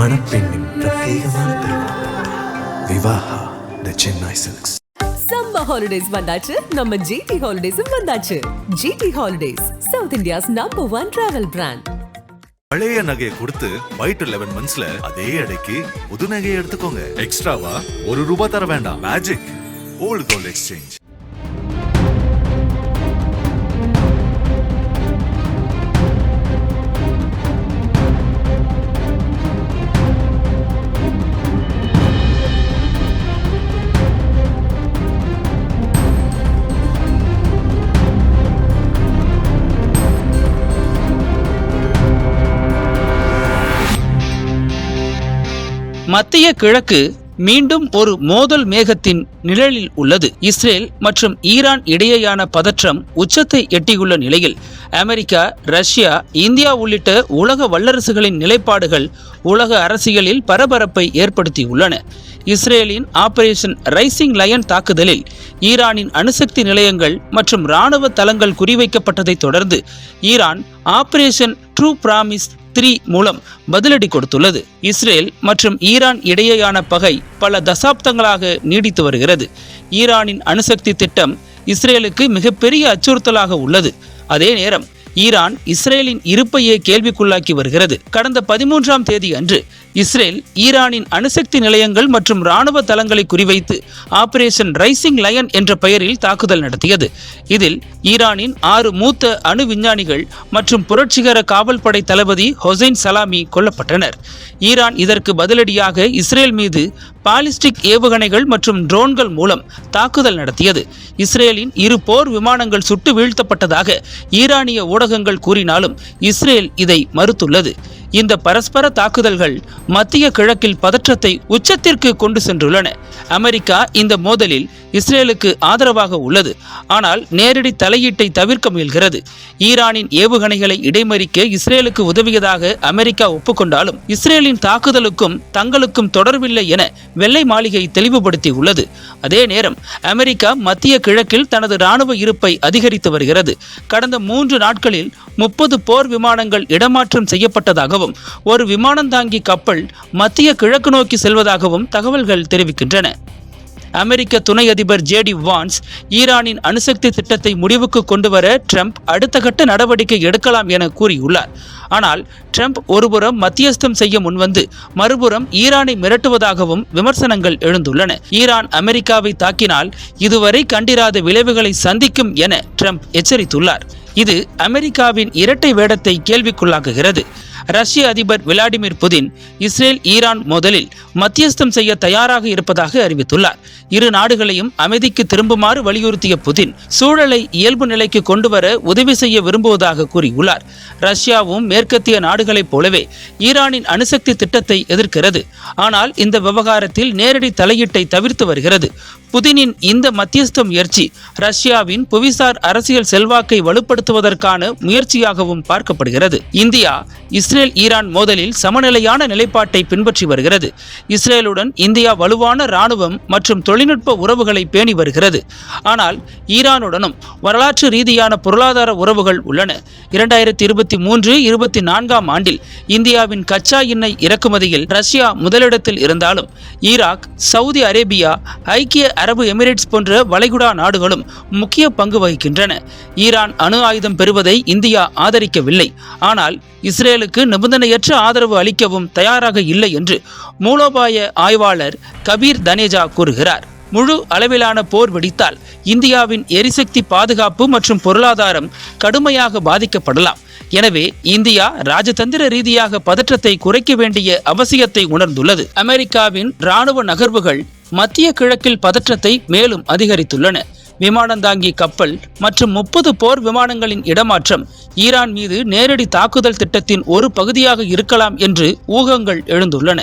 மணப்பெண்ணின் பிரத்யேகமான திருமணம் Vivaha the Chennai silks summer holidays வந்தாச்சு. நம்ம ஜிடி ஹாலிடேஸும் வந்தாச்சு. GT holidays south India's number one travel brand பழைய நகையை கொடுத்து ஒயிட் லெவன் மந்த்ஸ்ல அதே அடைக்கு புது நகையை எடுத்துக்கோங்க. எக்ஸ்ட்ராவா ஒரு ரூபாய் தர வேண்டாம். மேஜிக் ஓல்ட் கோல்ட் எக்ஸ்சேஞ்ச் மத்திய கிழக்கு மீண்டும் ஒரு மோதல் மேகத்தின் நிழலில் உள்ளது. இஸ்ரேல் மற்றும் ஈரான் இடையேயான பதற்றம் உச்சத்தை எட்டியுள்ள நிலையில் அமெரிக்கா ரஷ்யா இந்தியா உள்ளிட்ட உலக வல்லரசுகளின் நிலைப்பாடுகள் உலக அரசியலில் பரபரப்பை ஏற்படுத்தியுள்ளன. இஸ்ரேலின் ஆபரேஷன் ரைசிங் லயன் தாக்குதலில் ஈரானின் அணுசக்தி நிலையங்கள் மற்றும் இராணுவ தளங்கள் குறிவைக்கப்பட்டதைத் தொடர்ந்து Iran operation true promise three மூலம் பதிலடி கொடுத்துள்ளது. இஸ்ரேல் மற்றும் ஈரான் இடையேயான பகை பல தசாப்தங்களாக நீடித்து வருகிறது. ஈரானின் அணுசக்தி திட்டம் இஸ்ரேலுக்கு மிகப்பெரிய அச்சுறுத்தலாக உள்ளது. அதே நேரம் ஈரான் இஸ்ரேலின் இருப்பையே கேள்விக்குள்ளாக்கி வருகிறது. கடந்த பதிமூன்றாம் தேதி அன்று இஸ்ரேல் ஈரானின் அணுசக்தி நிலையங்கள் மற்றும் இராணுவ தளங்களை குறிவைத்து ஆபரேஷன் ரைசிங் லயன் என்ற பெயரில் தாக்குதல் நடத்தியது. இதில் ஈரானின் ஆறு மூத்த அணு விஞ்ஞானிகள் மற்றும் புரட்சிகர காவல்படை தளபதி ஹொசைன் சலாமி கொல்லப்பட்டனர். ஈரான் இதற்கு பதிலடியாக இஸ்ரேல் மீது பாலிஸ்டிக் ஏவுகணைகள் மற்றும் ட்ரோன்கள் மூலம் தாக்குதல் நடத்தியது. இஸ்ரேலின் இரு போர் விமானங்கள் சுட்டு வீழ்த்தப்பட்டதாக ஈரானிய ஊடகங்கள் கூறினாலும் இஸ்ரேல் இதை மறுத்துள்ளது. இந்த பரஸ்பர தாக்குதல்கள் மத்திய கிழக்கில் பதற்றத்தை உச்சத்திற்கு கொண்டு சென்றுள்ளன. அமெரிக்கா இந்த மோதலில் இஸ்ரேலுக்கு ஆதரவாக உள்ளது. ஆனால் நேரடி தலையீட்டை தவிர்க்க முயல்கிறது. ஈரானின் ஏவுகணைகளை இடைமறிக்க இஸ்ரேலுக்கு உதவியதாக அமெரிக்கா ஒப்புக்கொண்டாலும் இஸ்ரேலின் தாக்குதலுக்கும் தங்களுக்கும் தொடர்பில்லை என வெள்ளை மாளிகை தெளிவுபடுத்தியுள்ளது. அதே நேரம் அமெரிக்கா மத்திய கிழக்கில் தனது ராணுவ இருப்பை அதிகரித்து வருகிறது. கடந்த மூன்று நாட்களில் முப்பது போர் விமானங்கள் இடமாற்றம் செய்யப்பட்டதாகவும் ஒரு விமானந்தாங்கி கப்பல் மத்திய கிழக்கு நோக்கி செல்வதாகவும் தகவல்கள் தெரிவிக்கின்றன. அமெரிக்க துணை அதிபர் ஜேடி வான்ஸ் ஈரானின் அணுசக்தி திட்டத்தை முடிவுக்கு கொண்டுவர ட்ரம்ப் அடுத்த கட்ட நடவடிக்கை எடுக்கலாம் என கூறியுள்ளார். ஆனால் ட்ரம்ப் ஒருபுறம் மத்தியஸ்தம் செய்ய முன்வந்து மறுபுறம் ஈரானை மிரட்டுவதாகவும் விமர்சனங்கள் எழுந்துள்ளன. ஈரான் அமெரிக்காவை தாக்கினால் இதுவரை கண்டிராத விளைவுகளை சந்திக்கும் என ட்ரம்ப் எச்சரித்துள்ளார். இது அமெரிக்காவின் இரட்டை வேடத்தை கேள்விக்குள்ளாக்குகிறது. ரஷ்ய அதிபர் விளாடிமிர் புதின் இஸ்ரேல் ஈரான் மோதலில் மத்தியஸ்தம் செய்ய தயாராக இருப்பதாக அறிவித்துள்ளார். இரு நாடுகளையும் அமைதிக்கு திரும்புமாறு வலியுறுத்திய புதின் சூழலை இயல்பு நிலைக்கு கொண்டுவர உதவி செய்ய விரும்புவதாக கூறியுள்ளார். ரஷ்யாவும் மேற்கத்திய நாடுகளைப் போலவே ஈரானின் அணுசக்தி திட்டத்தை எதிர்க்கிறது. ஆனால் இந்த விவகாரத்தில் நேரடி தலையீட்டை தவிர்த்து வருகிறது. புதினின் இந்த மத்தியஸ்த முயற்சி ரஷ்யாவின் புவிசார் அரசியல் செல்வாக்கை வலுப்படுத்துவதற்கான முயற்சியாகவும் பார்க்கப்படுகிறது. இந்தியா இஸ்ரேல் இஸ்ரேல் ஈரான் மோதலில் சமநிலையான நிலைப்பாட்டை பின்பற்றி வருகிறது. இஸ்ரேலுடன் இந்தியா வலுவான இராணுவம் மற்றும் தொழில்நுட்ப உறவுகளை பேணி வருகிறது. ஆனால் ஈரானுடனும் வரலாற்று ரீதியான பொருளாதார உறவுகள் உள்ளன. இரண்டாயிரத்தி இருபத்தி மூன்று இருபத்தி நான்காம் ஆண்டில் இந்தியாவின் கச்சா எண்ணெய் இறக்குமதியில் ரஷ்யா முதலிடத்தில் இருந்தாலும் ஈராக் சவுதி அரேபியா ஐக்கிய அரபு எமிரேட்ஸ் போன்ற வளைகுடா நாடுகளும் முக்கிய பங்கு வகிக்கின்றன. ஈரான் அணு ஆயுதம் பெறுவதை இந்தியா ஆதரிக்கவில்லை. ஆனால் இஸ்ரேலுக்கு நிபந்தனையற்ற ஆதரவு அளிக்கவும் தயாராக இல்லை என்று மூலோபாய ஆய்வாளர் கபீர் தனேஜா கூறுகிறார். முழு அளவிலான போர் வெடித்தால் இந்தியாவின் எரிசக்தி பாதுகாப்பு மற்றும் பொருளாதாரம் கடுமையாக பாதிக்கப்படலாம். எனவே இந்தியா ராஜதந்திர ரீதியாக பதற்றத்தை குறைக்க வேண்டிய அவசியத்தை உணர்ந்துள்ளது. அமெரிக்காவின் இராணுவ நகர்வுகள் மத்திய கிழக்கில் பதற்றத்தை மேலும் அதிகரித்துள்ளன. விமானந்தாங்கி கப்பல் மற்றும் முப்பது போர் விமானங்களின் இடமாற்றம் ஈரான் மீது நேரடி தாக்குதல் திட்டத்தின் ஒரு பகுதியாக இருக்கலாம் என்று ஊகங்கள் எழுந்துள்ளன.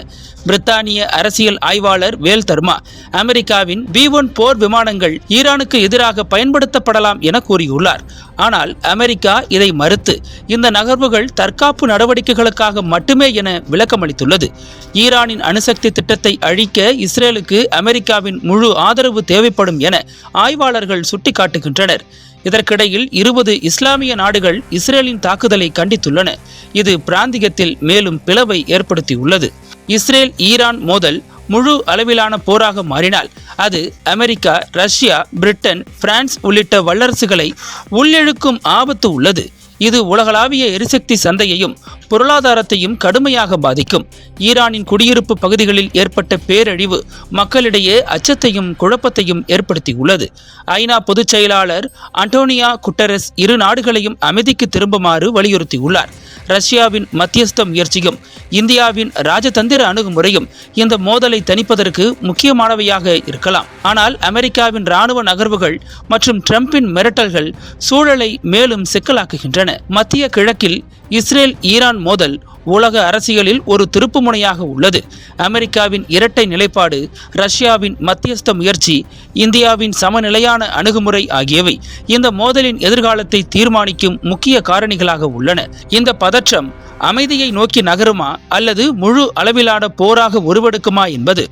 பிரித்தானிய அரசியல் ஆய்வாளர் வேல் தர்மா அமெரிக்காவின் பி ஒன் போர் விமானங்கள் ஈரானுக்கு எதிராக பயன்படுத்தப்படலாம் என கூறியுள்ளார். ஆனால் அமெரிக்கா இதை மறுத்து இந்த நகர்வுகள் தற்காப்பு நடவடிக்கைகளுக்காக மட்டுமே என விளக்கமளித்துள்ளது. ஈரானின் அணுசக்தி திட்டத்தை அழிக்க இஸ்ரேலுக்கு அமெரிக்காவின் முழு ஆதரவு தேவைப்படும் என ஆய்வாளர்கள் சுட்டிக்காட்டுகின்றனர். இதற்கிடையில் இருபது இஸ்லாமிய நாடுகள் இஸ்ரேலின் தாக்குதலை கண்டித்துள்ளன. இது பிராந்தியத்தில் மேலும் பிளவை ஏற்படுத்தியுள்ளது. இஸ்ரேல் ஈரான் மோதல் முழு அளவிலான போராக மாறினால் அது அமெரிக்கா ரஷ்யா பிரிட்டன் பிரான்ஸ் உள்ளிட்ட வல்லரசுகளை உள்ளிழுக்கும் ஆபத்து உள்ளது. இது உலகளாவிய எரிசக்தி சந்தையையும் பொருளாதாரத்தையும் கடுமையாக பாதிக்கும். ஈரானின் குடியிருப்பு பகுதிகளில் ஏற்பட்ட பேரழிவு மக்களிடையே அச்சத்தையும் குழப்பத்தையும் ஏற்படுத்தியுள்ளது. ஐநா பொதுச் செயலாளர் அண்டோனியா குட்டரஸ் இரு நாடுகளையும் அமைதிக்கு திரும்புமாறு வலியுறுத்தியுள்ளார். ரஷ்யாவின் மத்தியஸ்த முயற்சியும் இந்தியாவின் ராஜதந்திர அணுகுமுறையும் இந்த மோதலை தணிப்பதற்கு முக்கியமானவையாக இருக்கலாம். ஆனால் அமெரிக்காவின் ராணுவ நகர்வுகள் மற்றும் ட்ரம்பின் மிரட்டல்கள் சூழலை மேலும் சிக்கலாக்குகின்றன. மத்திய கிழக்கில் இஸ்ரேல் ஈரான் மோதல் உலக அரசியலில் ஒரு திருப்புமுனையாக உள்ளது. அமெரிக்காவின் இரட்டை நிலைப்பாடு ரஷ்யாவின் மத்தியஸ்த முயற்சி இந்தியாவின் சமநிலையான அணுகுமுறை ஆகியவை இந்த மோதலின் எதிர்காலத்தை தீர்மானிக்கும் முக்கிய காரணிகளாக உள்ளன. இந்த பதற்றம் அமைதியை நோக்கி நகருமா அல்லது முழு அளவிலான போராக உருவெடுக்குமா என்பது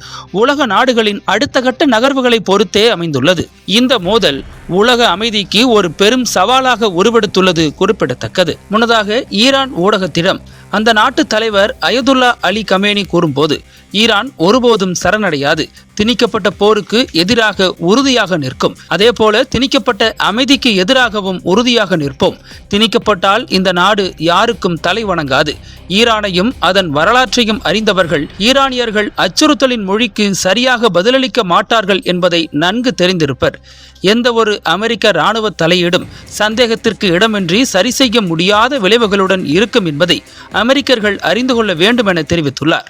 உலக நாடுகளின் அடுத்த கட்ட நகர்வுகளை பொறுத்தே அமைந்துள்ளது. இந்த மோதல் உலக அமைதிக்கு ஒரு பெரும் சவாலாக உருவெடுத்துள்ளது குறிப்பிடத்தக்கது. முன்னதாக ஈரான் ஊடகத்திடம் அந்த நாட்டு தலைவர் அயதுல்லா அலி கமேனி கூறும்போது ஈரான் ஒருபோதும் சரணடையாது. திணிக்கப்பட்ட போருக்கு எதிராக உறுதியாக நிற்கும். அதே போல திணிக்கப்பட்ட அமைதிக்கு எதிராகவும் உறுதியாக நிற்போம். திணிக்கப்பட்டால் இந்த நாடு யாருக்கும் தலை வணங்காது. ஈரானையும் அதன் வரலாற்றையும் அறிந்தவர்கள் ஈரானியர்கள் அச்சுறுத்தலின் மொழிக்கு சரியாக பதிலளிக்க மாட்டார்கள் என்பதை நன்கு தெரிந்திருப்பர். எந்த ஒரு அமெரிக்க இராணுவ தலையீடும் சந்தேகத்திற்கு இடமின்றி சரி செய்ய முடியாத விளைவுகளுடன் இருக்கும் என்பதை அமெரிக்கர்கள் அறிந்து கொள்ள வேண்டும் என தெரிவித்துள்ளார்.